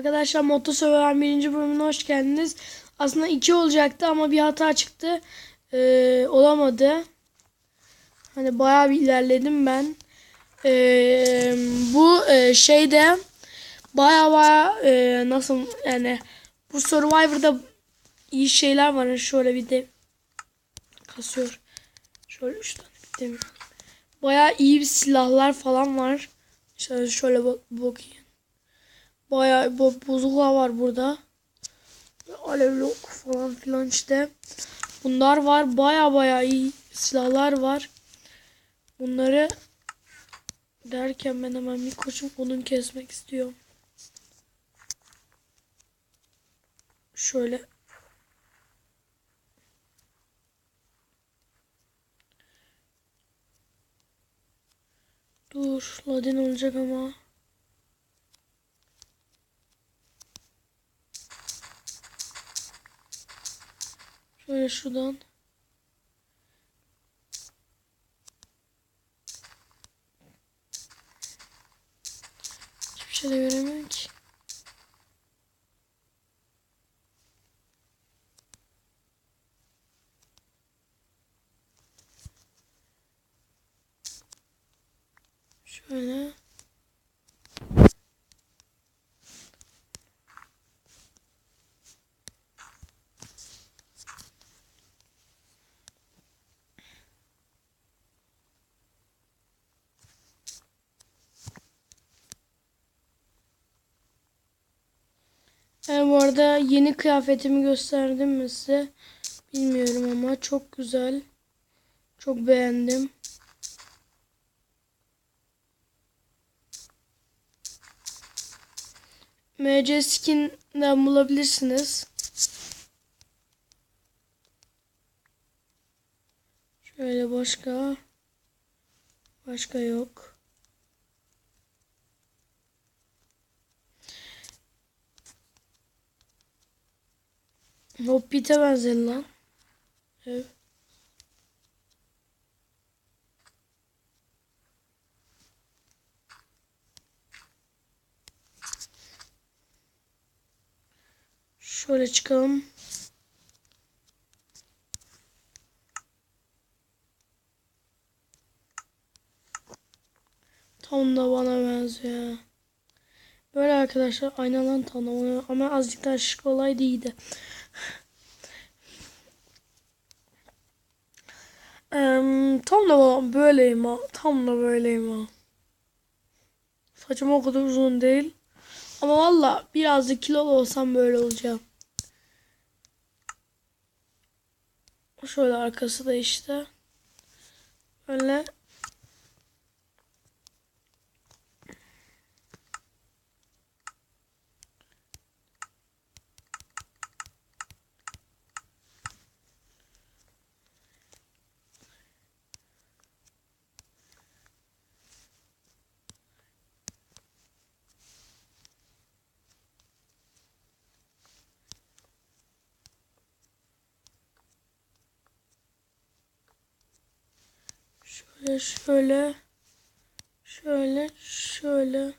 Arkadaşlar Moto Söver birinci bölümüne hoş geldiniz. Aslında iki olacaktı ama bir hata çıktı. Ee, olamadı. Hani bayağı bir ilerledim ben. Ee, bu e, şeyde baya baya e, nasıl yani bu Survivor'da iyi şeyler var. Şöyle bir de kasıyor. Şöyle üç tane bitemiyor. Baya iyi bir silahlar falan var. Şöyle, şöyle bak bakayım. Bayağı bo bozuklar var burada. Alevli ok falan filan işte. Bunlar var. Baya baya iyi silahlar var. Bunları derken ben hemen bir koşup onun kesmek istiyorum. Şöyle. Dur. Ladin olacak ama. Şöyle şuradan. Hiçbir şey de göremiyorum ki. Şöyle. Yani bu arada yeni kıyafetimi gösterdim mi size? Bilmiyorum ama çok güzel. Çok beğendim. MC Skin'den bulabilirsiniz. Şöyle başka. Başka yok. Hobbit'e benzedi lan. Şöyle çıkalım. Tam da bana benziyor. Böyle arkadaşlar aynalan tanımlıyor ama azıcık daha şık olaydı iyiydi. Eee, tam da böyleyim ha. Tam da böyleyim ha. Saçım o kadar uzun değil. Ama valla birazcık kilolu olsam böyle olacağım. Şöyle arkası da işte. Böyle. Şöyle şöyle. Şöyle şöyle.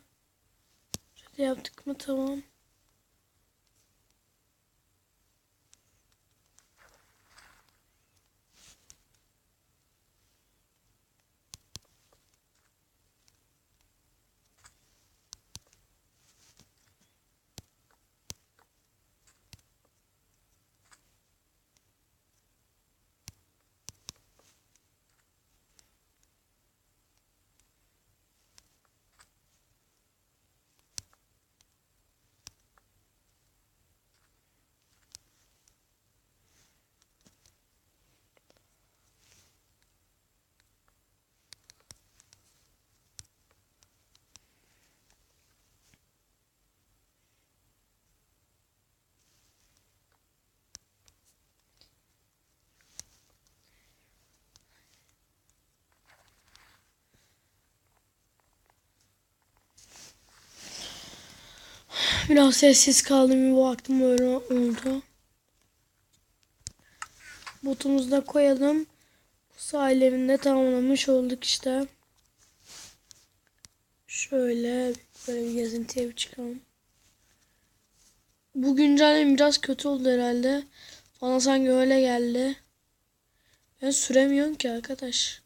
Yaptık mı tamam. Biraz sessiz kaldım bir baktım öyle oldu. Botumuzu da koyalım. Sahil evinde tamamlamış olduk işte. Şöyle böyle bir gezintiye bir çıkalım. bu güncelleme biraz kötü oldu herhalde. Bana sanki öyle geldi. Ben süremiyorum ki arkadaş.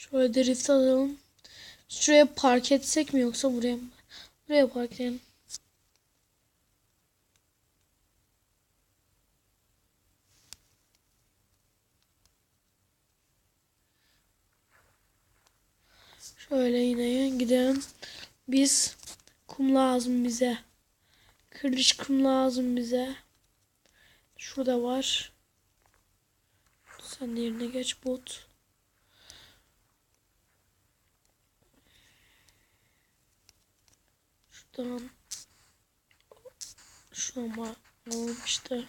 Şöyle drift alalım. Şuraya park etsek mi yoksa buraya mı? Buraya park edelim. Şöyle yine gidelim. Biz kum lazım bize. Kırış kum lazım bize. Şurada var. Sen de yerine geç bot. Şuradan şuna alalım işte.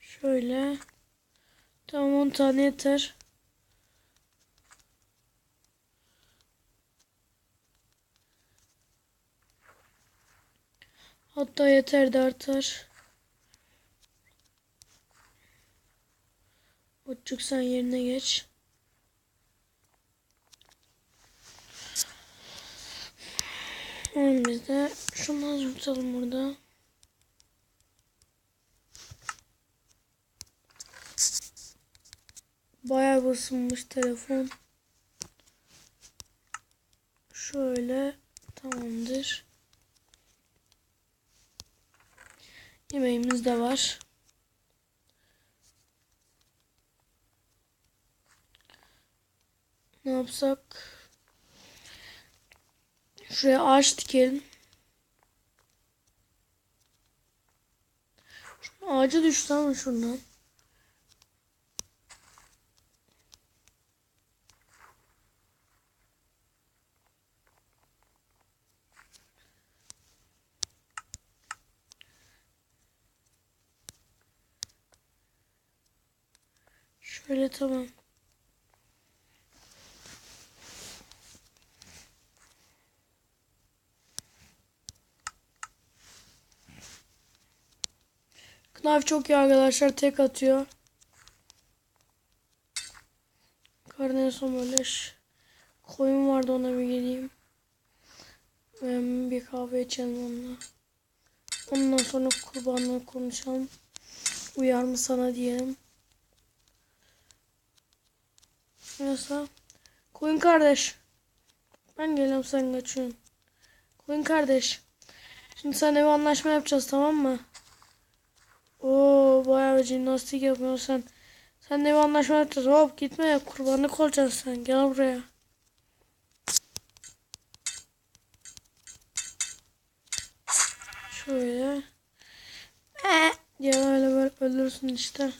Şöyle. Tamam 10 tane yeter. Hatta yeter de artar. Uçuk sen yerine geç. Biz de şundan tutalım burada. Bayağı basılmış telefon. Şöyle tamamdır. Yemeğimiz de var. Ne yapsak? Şuraya ağaç dikelim. Şu ağaca düştü ama şuradan. Şöyle tamam. Knife çok iyi arkadaşlar tek atıyor. Karneson böleş. Koyun vardı ona bir geleyim. Ben bir kahve içelim onunla. Ondan sonra kurbanla konuşalım. Uyar mı sana diyelim. Neyse. Koyun kardeş. Ben geliyorum sen kaçıyorsun. Koyun kardeş. Şimdi sen bir anlaşma yapacağız tamam mı? Oo bayağı bir jimnastik yapıyorsun sen. Sen bir anlaşma yapacağız. Hop gitme ya kurbanlık olacaksın sen. Gel buraya. Şöyle. Ee, ya öyle böyle ölürsün işte.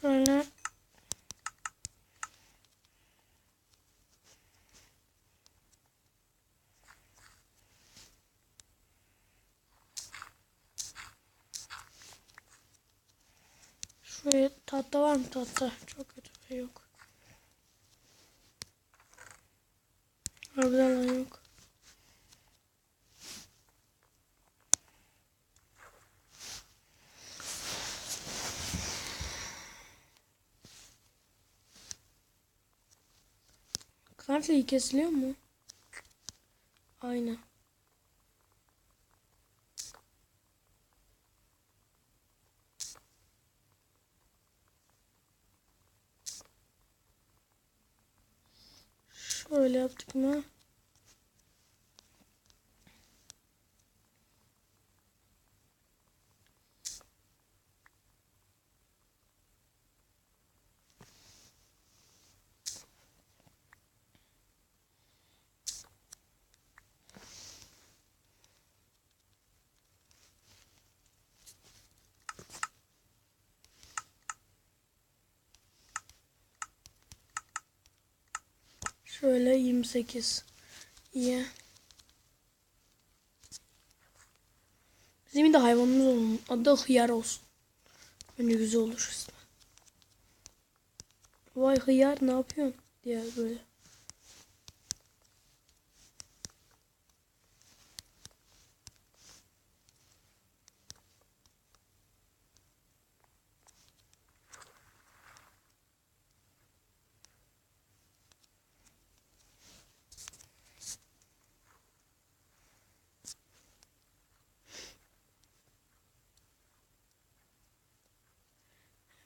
Şöyle. Şuraya tahta var mı tahta? Çok kötü bir şey yok. Harbiden lan yok. Klark'la iyi kesiliyor mu? Aynen. Şöyle yaptık mı? Şöyle 28. İyi. Bizim de hayvanımız olsun. Adı hıyar olsun. Bence güzel olur ismi. Vay hıyar ne yapıyorsun? diye böyle.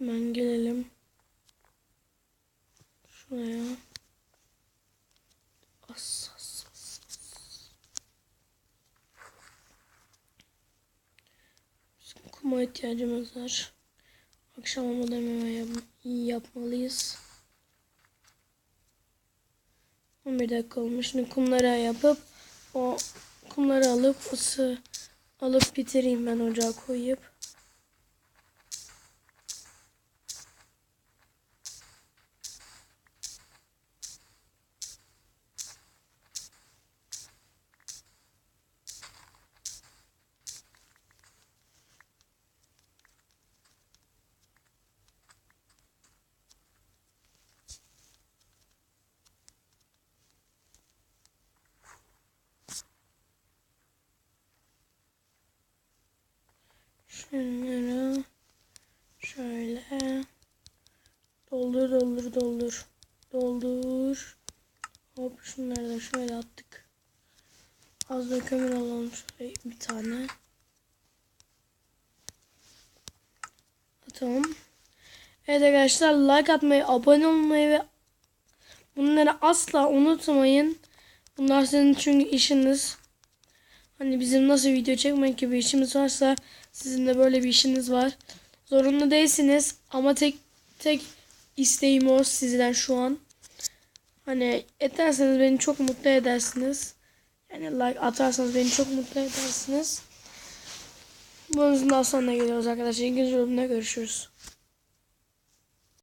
Hemen gelelim. Şuraya. As, as, as. Bizim kuma ihtiyacımız var. Akşam olmadan hemen yap yapmalıyız. 11 dakika olmuş. Şimdi kumları yapıp o kumları alıp ısı alıp bitireyim ben ocağa koyup. Şunları şöyle doldur doldur doldur doldur. Hop şunları da şöyle attık. Az da kömür alalım şöyle bir tane. Tamam. Evet arkadaşlar like atmayı abone olmayı ve bunları asla unutmayın. Bunlar sizin çünkü işiniz Hani bizim nasıl video çekmek gibi işimiz varsa sizin de böyle bir işiniz var. Zorunlu değilsiniz ama tek tek isteğim o sizden şu an. Hani ederseniz beni çok mutlu edersiniz. Yani like atarsanız beni çok mutlu edersiniz. Bunun daha sonra geliyoruz arkadaşlar. İkinci bölümde görüşürüz.